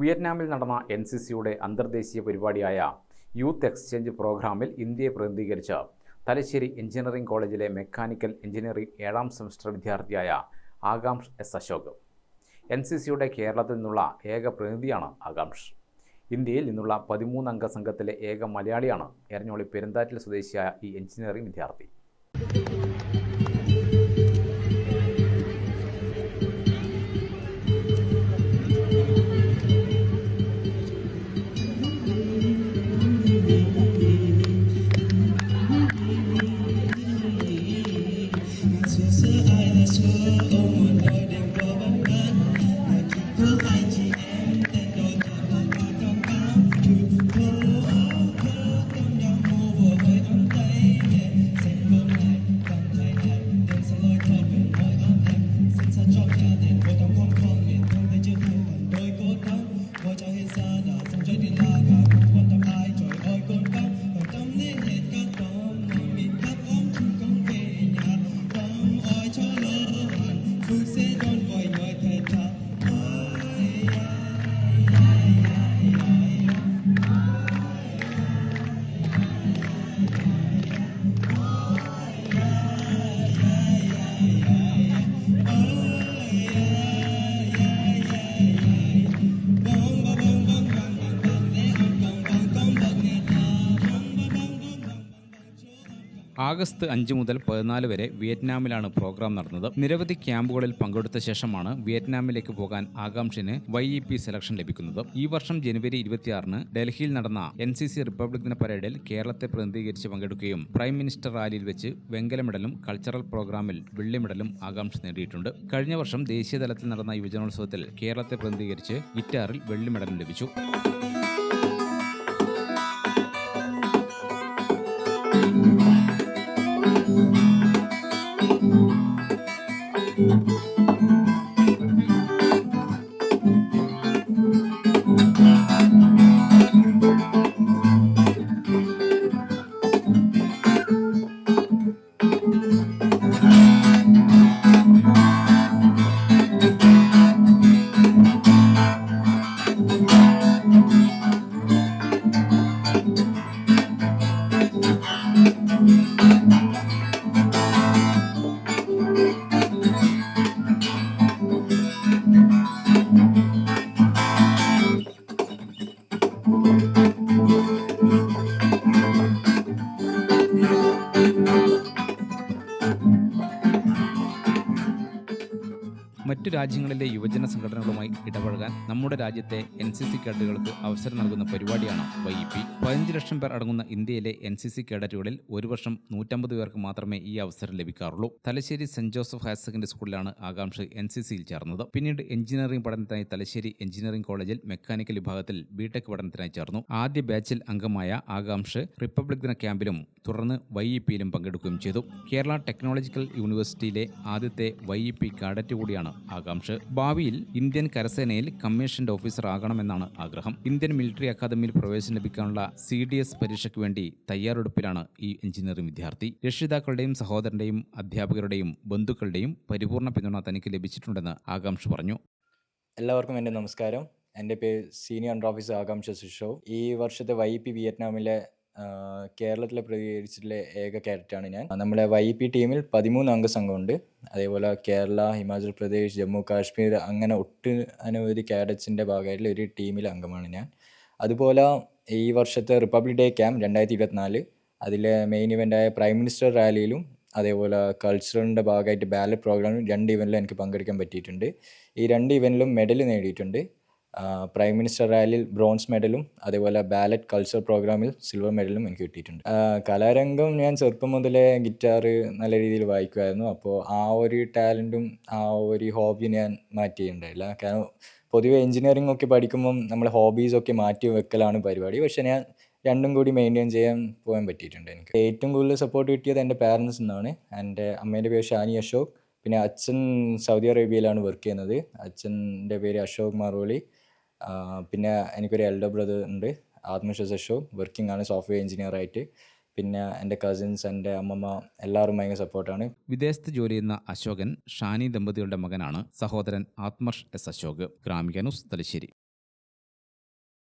വിയറ്റ്നാമിൽ നടന്ന N C സിയുടെ അന്തർദേശീയ പരിപാടിയായ യൂത്ത് എക്സ്ചേഞ്ച് പ്രോഗ്രാമിൽ ഇന്ത്യയെ പ്രതിനിധീകരിച്ച് തലശ്ശേരി എഞ്ചിനീയറിംഗ് കോളേജിലെ മെക്കാനിക്കൽ എഞ്ചിനീയറിംഗ് ഏഴാം സെമസ്റ്റർ വിദ്യാർത്ഥിയായ Akansh S Ashok. N C സിയുടെ കേരളത്തിൽ നിന്നുള്ള ഏക പ്രതിനിധിയാണ് ആകാംഷ്. ഇന്ത്യയിൽ നിന്നുള്ള പതിമൂന്നംഗ സംഘത്തിലെ ഏക മലയാളിയാണ് എരഞ്ഞോളി പെരുന്താറ്റിൽ സ്വദേശിയായ ഈ എഞ്ചിനീയറിംഗ് വിദ്യാർത്ഥി. ആഗസ്റ്റ് അഞ്ച് മുതൽ പതിനാല് വരെ വിയറ്റ്നാമിലാണ് പ്രോഗ്രാം നടന്നത്. നിരവധി ക്യാമ്പുകളിൽ പങ്കെടുത്ത ശേഷമാണ് വിയറ്റ്നാമിലേക്ക് പോകാൻ ആകാംക്ഷന് വൈ ഇ പി സെലക്ഷൻ ലഭിക്കുന്നത്. ഈ വർഷം ജനുവരി ഇരുപത്തിയാറിന് ഡൽഹിയിൽ നടന്ന എൻ സി സി റിപ്പബ്ലിക് ദിന പരേഡിൽ കേരളത്തെ പ്രതിനിധീകരിച്ച് പങ്കെടുക്കുകയും പ്രൈം മിനിസ്റ്റർ റാലിയിൽ വെച്ച് വെങ്കല മെഡലും കൾച്ചറൽ പ്രോഗ്രാമിൽ വെള്ളി മെഡലും ആകാംക്ഷ നേടിയിട്ടുണ്ട്. കഴിഞ്ഞ വർഷം ദേശീയതലത്തിൽ നടന്ന യുവജനോത്സവത്തിൽ കേരളത്തെ പ്രതിനിധീകരിച്ച് ഗിറ്റാറിൽ വെള്ളി മെഡലും ലഭിച്ചു. മറ്റു രാജ്യങ്ങളിലെ യുവജന സംഘടനകളുമായി ഇടപഴകാൻ നമ്മുടെ രാജ്യത്തെ എൻ സി സി കേഡറ്റുകൾക്ക് അവസരം നൽകുന്ന പരിപാടിയാണ് വൈ ഇ പി പതിനഞ്ച് ലക്ഷം പേർ അടങ്ങുന്ന ഇന്ത്യയിലെ എൻ സി സി കേഡറ്റുകളിൽ ഒരു വർഷം നൂറ്റമ്പത് പേർക്ക് മാത്രമേ ഈ അവസരം ലഭിക്കാറുള്ളൂ. Thalassery saint Joseph higher secondary സ്കൂളിലാണ് ആകാംക്ഷ എൻ സി സിയിൽ ചേർന്നത്. പിന്നീട് എഞ്ചിനീയറിംഗ് പഠനത്തിനായി തലശ്ശേരി എഞ്ചിനീയറിംഗ് കോളേജിൽ മെക്കാനിക്കൽ വിഭാഗത്തിൽ ബിടെക് പഠനത്തിനായി ചേർന്നു. ആദ്യ ബാച്ചിൽ അംഗമായ ആകാംക്ഷ റിപ്പബ്ലിക് ദിന ക്യാമ്പിലും തുടർന്ന് വൈ ഇ പിയിലും പങ്കെടുക്കുകയും ചെയ്തു. കേരള ടെക്നോളജിക്കൽ യൂണിവേഴ്സിറ്റിയിലെ ആദ്യത്തെ വൈ ഇ പി കാഡറ്റ് കൂടിയാണ് ആകാംക്ഷ. ഭാവിയിൽ ഇന്ത്യൻ കരസേനയിൽ കമ്മീഷൻഡ് ഓഫീസർ ആകണമെന്നാണ് ആഗ്രഹം. ഇന്ത്യൻ മിലിറ്ററി അക്കാദമിയിൽ പ്രവേശനം ലഭിക്കാനുള്ള സി ഡി എസ് പരീക്ഷയ്ക്ക് വേണ്ടി തയ്യാറെടുപ്പിലാണ് ഈ എഞ്ചിനീയറിംഗ് വിദ്യാർത്ഥി. രക്ഷിതാക്കളുടെയും സഹോദരന്റെയും അധ്യാപകരുടെയും ബന്ധുക്കളുടെയും പരിപൂർണ പിന്തുണ തനിക്ക് ലഭിച്ചിട്ടുണ്ടെന്ന് ആകാംക്ഷ പറഞ്ഞു. എല്ലാവർക്കും എന്റെ നമസ്കാരം. എന്റെ പേര് സീനിയർ അണ്ടർ ഓഫീസർ ആകാംക്ഷ സുഷോ. ഈ വർഷത്തെ വൈ പി വിയറ്റ്നാമിലെ കേരളത്തിലെ പ്രതികരിച്ചിട്ടുള്ള ഏക ക്യാഡറ്റാണ് ഞാൻ. നമ്മുടെ വൈ പി ടീമിൽ പതിമൂന്ന് അംഗ സംഘമുണ്ട് അതേപോലെ കേരള ഹിമാചൽ പ്രദേശ് ജമ്മു കാശ്മീർ അങ്ങനെ ഒട്ട് അനവധി ക്യാഡറ്റ്സിന്റെ ഭാഗമായിട്ടുള്ള ഒരു ടീമിൽ അംഗമാണ് ഞാൻ. അതുപോലെ ഈ വർഷത്തെ റിപ്പബ്ലിക് ഡേ ക്യാമ്പ് രണ്ടായിരത്തി ഇരുപത്തിനാല് അതിലെ മെയിൻ ഇവന്റായ പ്രൈം മിനിസ്റ്റർ റാലിയിലും അതേപോലെ കൾച്ചറലിന്റെ ഭാഗമായിട്ട് ബാലറ്റ് പ്രോഗ്രാമിലും രണ്ട് ഇവന്റിലും എനിക്ക് പങ്കെടുക്കാൻ പറ്റിയിട്ടുണ്ട്. ഈ രണ്ട് ഇവന്റിലും മെഡൽ നേടിയിട്ടുണ്ട്. പ്രൈം മിനിസ്റ്റർ റാലിയിൽ ബ്രോൺസ് മെഡലും അതേപോലെ ബാലറ്റ് കൾച്ചർ പ്രോഗ്രാമിൽ സിൽവർ മെഡലും എനിക്ക് കിട്ടിയിട്ടുണ്ട്. കലാരംഗം ഞാൻ ചെറുപ്പം മുതലേ ഗിറ്റാർ നല്ല രീതിയിൽ വായിക്കുമായിരുന്നു. അപ്പോൾ ആ ഒരു ടാലന്റും ആ ഒരു ഹോബി ഞാൻ മാറ്റിയിട്ടുണ്ടായില്ല. കാരണം പൊതുവെ എഞ്ചിനീയറിംഗ് ഒക്കെ പഠിക്കുമ്പം നമ്മൾ ഹോബീസൊക്കെ മാറ്റി വെക്കലാണ് പരിപാടി. പക്ഷേ ഞാൻ രണ്ടും കൂടി മെയിന്റെയിൻ ചെയ്യാൻ പോകാൻ പറ്റിയിട്ടുണ്ട് എനിക്ക്. ഏറ്റവും കൂടുതൽ സപ്പോർട്ട് കിട്ടിയത് എന്റെ പാരൻസ് നിന്നാണ് എന്റെ അമ്മേന്റെ പേര് ഷാനി അശോക്. പിന്നെ അച്ഛൻ സൗദി അറേബ്യയിലാണ് വർക്ക് ചെയ്യുന്നത്. അച്ഛന്റെ പേര് അശോക് മാറോളി പിന്നെ എനിക്കൊരു എൽഡർ ബ്രദർ ഉണ്ട്. ആത്മവിശ്വാസ് അശോക്. വർക്കിംഗ് ആണ് സോഫ്റ്റ്വെയർ എഞ്ചിനീയർ ആയിട്ട്. പിന്നെ എന്റെ കസിൻസ് എന്റെ അമ്മമ്മ എല്ലാവരും ഭയങ്കര സപ്പോർട്ടാണ് വിദേശത്ത് ജോലി ചെയ്യുന്ന അശോകൻ ഷാനി ദമ്പതികളുടെ മകനാണ്. സഹോദരൻ ആത്മർഷ് എസ് അശോക്. ഗ്രാമിക ന്യൂസ് തലശ്ശേരി.